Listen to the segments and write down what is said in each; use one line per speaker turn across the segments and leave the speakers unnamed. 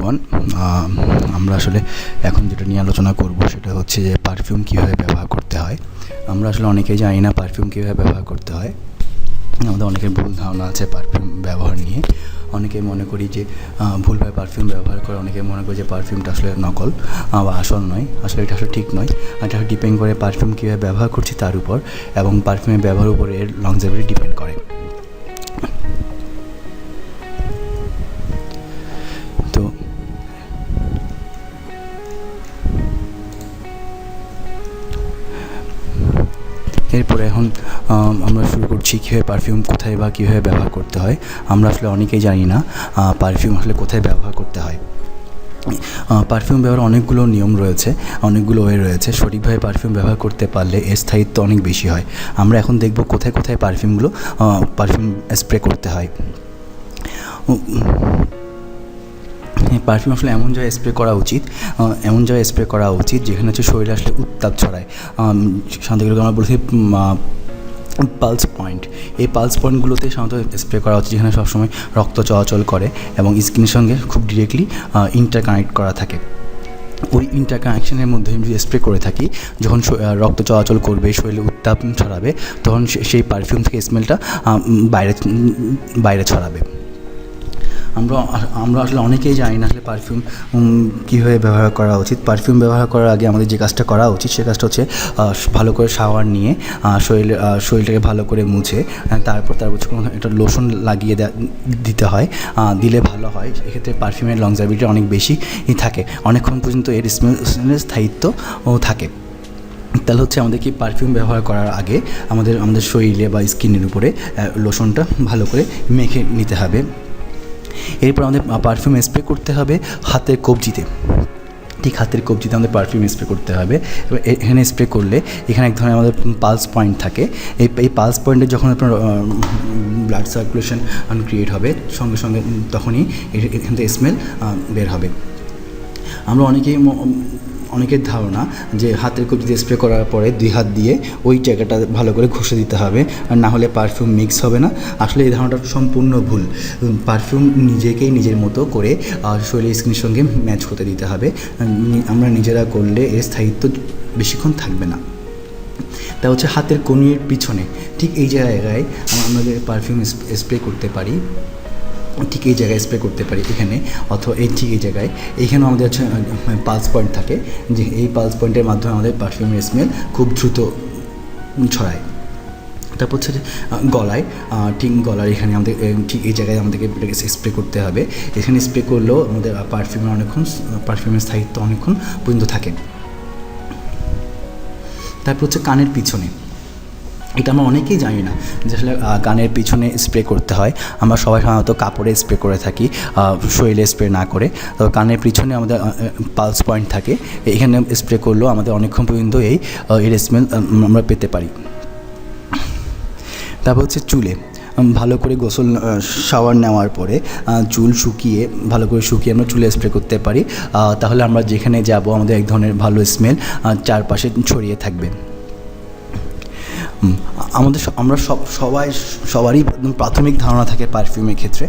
Everyone আমরা আসলে এখন যেটা নিয়ে আলোচনা করব সেটা হচ্ছে যে পারফিউম কীভাবে ব্যবহার করতে হয়। আমরা আসলে অনেকেই জানি না পারফিউম কীভাবে ব্যবহার করতে হয়। আমাদের অনেকের ভুল ধারণা আছে পারফিউম ব্যবহার নিয়ে। অনেকে মনে করি যে ভুলভাবে পারফিউম ব্যবহার করে, অনেকে মনে করি যে পারফিউমটা আসলে নকল বা আসল নয়, আসলে এটা আসলে ঠিক নয়। এটা ডিপেন্ড করে পারফিউম কীভাবে ব্যবহার করছি তার উপর, এবং পারফিউমের ব্যবহারের উপর এর লংজেভিটি ডিপেন্ড করে। এরপরে এখন আমরা শুরু করছি কীভাবে পারফিউম কোথায় বা কীভাবে ব্যবহার করতে হয়। আমরা আসলে অনেকেই জানি না পারফিউম আসলে কোথায় ব্যবহার করতে হয়। পারফিউম ব্যবহার অনেকগুলো নিয়ম রয়েছে, অনেকগুলো ওয়ে রয়েছে। সঠিকভাবে পারফিউম ব্যবহার করতে পারলে এর স্থায়িত্ব অনেক বেশি হয়। আমরা এখন দেখব কোথায় কোথায় পারফিউমগুলো পারফিউম স্প্রে করতে হয়। পারফিউম আসলে এমন জায়গায় স্প্রে করা উচিত এমন জায়গায় স্প্রে করা উচিত যেখানে হচ্ছে শরীরে আসলে উত্তাপ ছড়ায়। শান্তিগুলোকে আমরা বলছি পালস পয়েন্ট এই পালস পয়েন্টগুলোতে সাধারণত স্প্রে করা উচিত যেখানে সবসময় রক্ত চলাচল করে এবং স্কিনের সঙ্গে খুব ডিরেক্টলি ইন্টার কানেক্ট করা থাকে। ওই ইন্টার কানেকশনের মধ্যে যদি স্প্রে করে থাকি, যখন রক্ত চলাচল করবে, শরীরে উত্তাপ ছড়াবে, তখন সেই পারফিউম থেকে স্মেলটা বাইরে বাইরে ছড়াবে। আমরা আমরা আসলে অনেকেই জানি না আসলে পারফিউম কীভাবে ব্যবহার করা উচিত। পারফিউম ব্যবহার করার আগে আমাদের যে কাজটা করা উচিত, সে কাজটা হচ্ছে ভালো করে শাওয়ার নিয়ে শরীরে শরীরটাকে ভালো করে মুছে তারপর তারপর একটা লোশন লাগিয়ে দিতে হয় দিলে ভালো হয়। এক্ষেত্রে পারফিউমের লংজাবিলিটি অনেক বেশি থাকে। অনেকক্ষণ পর্যন্ত এর স্মেল স্থায়িত্ব থাকে। তাহলে হচ্ছে আমাদের কি পারফিউম ব্যবহার করার আগে আমাদের আমাদের শরীরে বা স্কিনের উপরে লোশনটা ভালো করে মেখে নিতে হবে। এরপর আমাদের পারফিউম স্প্রে করতে হবে হাতের কবজিতে। ঠিক হাতের কবজিতে আমাদের পারফিউম স্প্রে করতে হবে। এবার এখানে স্প্রে করলে এখানে এক ধরনের আমাদের পালস পয়েন্ট থাকে। এই এই পালস পয়েন্টে যখন আপনার ব্লাড সার্কুলেশন ক্রিয়েট হবে, সঙ্গে সঙ্গে তখনই এখান থেকে স্মেল বের হবে। আমরা অনেকেই অনেকের ধারণা যে হাতের কবজিতে স্প্রে করার পরে দুই হাত দিয়ে ওই জায়গাটা ভালো করে ঘষে দিতে হবে, আর না হলে পারফিউম মিক্স হবে না। আসলে এই ধারণাটা সম্পূর্ণ ভুল। পারফিউম নিজেকেই নিজের মতো করে শরীরের স্কিনের সঙ্গে ম্যাচ হতে দিতে হবে। আমরা নিজেরা করলে এর স্থায়িত্ব বেশিক্ষণ থাকবে না। তা হচ্ছে হাতের কনুইয়ের পিছনে, ঠিক এই জায়গায় আমরা আমাদের পারফিউম স্প্রে করতে পারি ঠিক এই জায়গায় স্প্রে করতে পারি এখানে, অথবা এই ঠিক এই জায়গায়। এইখানেও আমাদের হচ্ছে পালস পয়েন্ট থাকে, যে এই পালস পয়েন্টের মাধ্যমে আমাদের পারফিউমের স্মেল খুব দ্রুত ছড়ায়। তারপর হচ্ছে গলায় ঠিক গলার এখানে আমাদের ঠিক এই জায়গায় আমাদেরকে স্প্রে করতে হবে। এখানে স্প্রে করলেও আমাদের পারফিউমের অনেকক্ষণ পারফিউমের স্থায়িত্ব অনেকক্ষণ পর্যন্ত থাকে। তারপর হচ্ছে কানের পিছনে। এটা আমরা অনেকেই জানি না যে আসলে কানের পিছনে স্প্রে করতে হয়। আমরা সবাই সাধারণত কাপড়ে স্প্রে করে থাকি শরীরে স্প্রে না করে। তো কানের পিছনে আমাদের পালস পয়েন্ট থাকে। এখানে স্প্রে করলেও আমাদের অনেকক্ষণ পর্যন্ত এই এর স্মেল আমরা পেতে পারি। তারপর হচ্ছে চুলে। ভালো করে গোসল শাওয়ার নেওয়ার পরে চুল শুকিয়ে, ভালো করে শুকিয়ে আমরা চুলে স্প্রে করতে পারি। তাহলে আমরা যেখানে যাব, আমাদের এক ধরনের ভালো স্মেল চারপাশে ছড়িয়ে থাকবে। আমাদের আমরা সব, সবাই, সবারই একদম প্রাথমিক ধারণা থাকে পারফিউমের ক্ষেত্রে।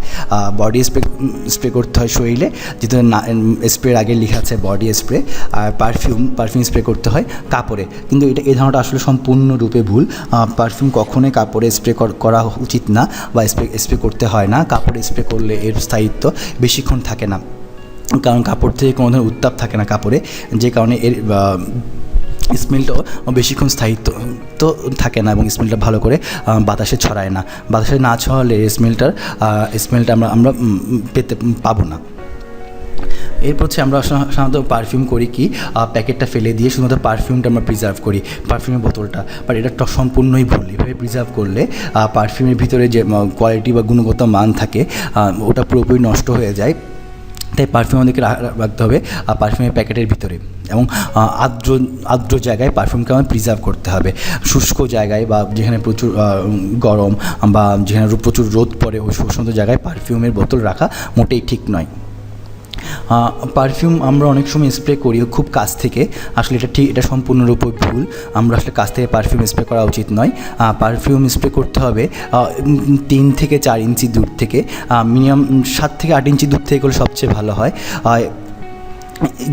বডি স্প্রে স্প্রে করতে হয় শরীরে যেহেতু স্প্রের আগে লেখা আছে বডি স্প্রে আর পারফিউম পারফিউম স্প্রে করতে হয় কাপড়ে। কিন্তু এটা, এই ধারণাটা আসলে সম্পূর্ণরূপে ভুল। পারফিউম কখনোই কাপড়ে স্প্রে করা উচিত না বা স্প্রে স্প্রে করতে হয় না। কাপড়ে স্প্রে করলে এর স্থায়িত্ব বেশিক্ষণ থাকে না। কারণ কাপড় থেকে কোনো ধরনের উত্তাপ থাকে না কাপড়ে। যে কারণে এর স্মেলটাও বেশিক্ষণ স্থায়িত্ব তো থাকে না এবং স্মেলটা ভালো করে বাতাসে ছড়ায় না। বাতাসে না ছড়ালে স্মেলটার স্মেলটা আমরা আমরা পেতে, পাবো না। এরপর হচ্ছে আমরা সাধারণত পারফিউম করি কি প্যাকেটটা ফেলে দিয়ে শুধুমাত্র পারফিউমটা আমরা প্রিজার্ভ করি পারফিউমের বোতলটা। বাট এটা সম্পূর্ণই ভুল। এভাবে প্রিজার্ভ করলে পারফিউমের ভিতরে যে কোয়ালিটি বা গুণগত মান থাকে ওটা পুরোপুরি নষ্ট হয়ে যায়। তাই পারফিউম আমাদেরকে রাখতে হবে, আর পারফিউমের প্যাকেটের ভিতরে। এবং আর্দ্র আর্দ্র জায়গায় পারফিউমকে আমাদের প্রিজার্ভ করতে হবে। শুষ্ক জায়গায় বা যেখানে প্রচুর গরম বা যেখানে প্রচুর রোদ পড়ে, ওই সমস্ত জায়গায় পারফিউমের বোতল রাখা মোটেই ঠিক নয়। পারফিউম আমরা অনেক সময় স্প্রে করি খুব কাছ থেকে। আসলে এটা ঠিক, এটা সম্পূর্ণরূপে ভুল। আমরা আসলে কাছ থেকে পারফিউম স্প্রে করা উচিত নয়। পারফিউম স্প্রে করতে হবে তিন থেকে চার ইঞ্চি দূর থেকে। মিনিমাম সাত থেকে আট ইঞ্চি দূর থেকে করলে সবচেয়ে ভালো হয়।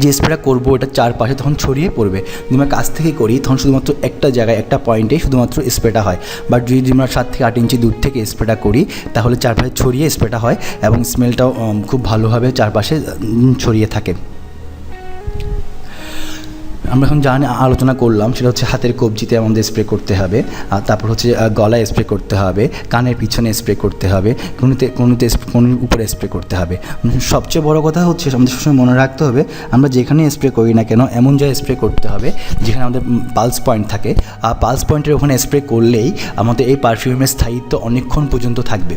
যে স্প্রেটা করব ওটা চারপাশে তখন ছড়িয়ে পড়বে। যদি আমরা কাছ থেকে করি, তখন শুধুমাত্র একটা জায়গায়, একটা পয়েন্টে শুধুমাত্র স্প্রেটা হয়। বা যদি আমরা সাত থেকে আট ইঞ্চি দূর থেকে স্প্রেটা করি, তাহলে চারপাশে ছড়িয়ে স্প্রেটা হয় এবং স্মেলটাও খুব ভালোভাবে চারপাশে ছড়িয়ে থাকে। আমরা এখন যা আলোচনা করলাম সেটা হচ্ছে হাতের কবজিতে আমাদের স্প্রে করতে হবে, আর তারপর হচ্ছে গলায় স্প্রে করতে হবে, কানের পিছনে স্প্রে করতে হবে, কোনোতে কোনোতে কোনোর উপরে স্প্রে করতে হবে। সবচেয়ে বড় কথা হচ্ছে আমাদের সবসময় মনে রাখতে হবে, আমরা যেখানে স্প্রে করি না কেন, এমন জায়গায় স্প্রে করতে হবে যেখানে আমাদের পালস পয়েন্ট থাকে। আর পালস পয়েন্টের ওখানে স্প্রে করলেই আমাদের এই পারফিউমের স্থায়িত্ব অনেকক্ষণ পর্যন্ত থাকবে।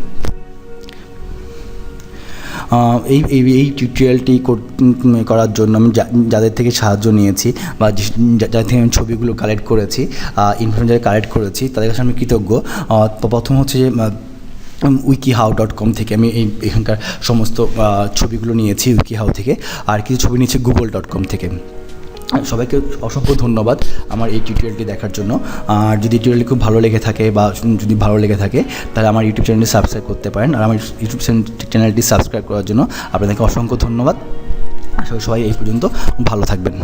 এই এই টিউটোরিয়ালটি কর- করার জন্য আমি যাদের থেকে সাহায্য নিয়েছি বা যাদের থেকে আমি ছবিগুলো কালেক্ট করেছি ইনফরমেশন যাদের কালেক্ট করেছি, তাদের কাছে আমি কৃতজ্ঞ। প্রথম হচ্ছে যে উইকি হাউ ডট কম থেকে আমি এই, এখানকার সমস্ত ছবিগুলো নিয়েছি উইকি হাউ থেকে। আর কিছু ছবি নিয়েছি গুগল ডট কম থেকে। সবাইকে অসংখ্য ধন্যবাদ আমার এই টিউটোরিয়ালটি দেখার জন্য। আর যদি টিউটোরিয়ালটি খুব ভালো লেগে থাকে বা যদি ভালো লেগে থাকে, তাহলে আমার ইউটিউব চ্যানেলটি সাবস্ক্রাইব করতে পারেন। আর আমার ইউটিউব চ্যানেলটি সাবস্ক্রাইব করার জন্য আপনাদেরকে অসংখ্য ধন্যবাদ। সবাই এই পর্যন্ত ভালো থাকবেন।